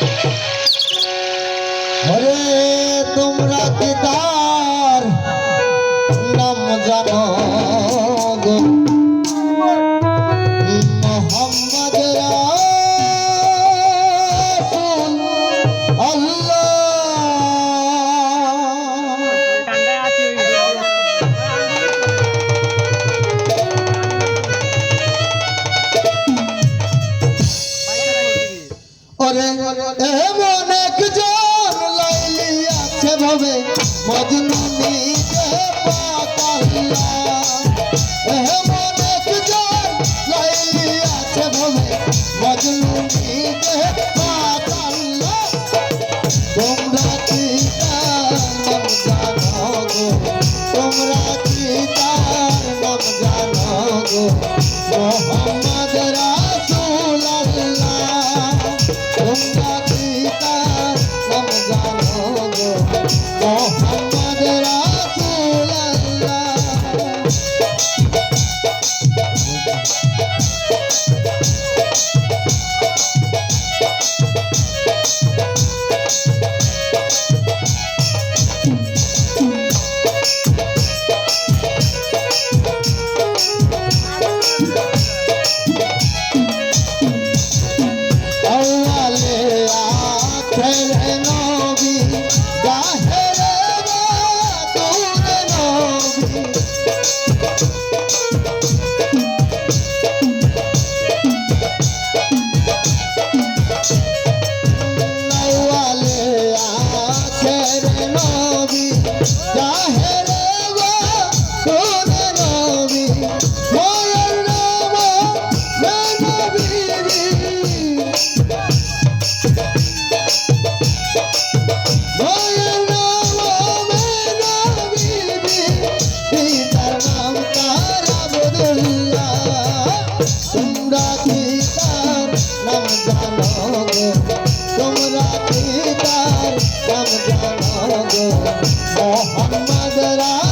あれ হবে মজনু নিজে আছে ভবে মজনু নিজে পাতাল্লা তোমরা মোহাম্মদ রা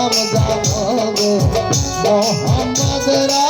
কদম যাব মোহাম্মদ রা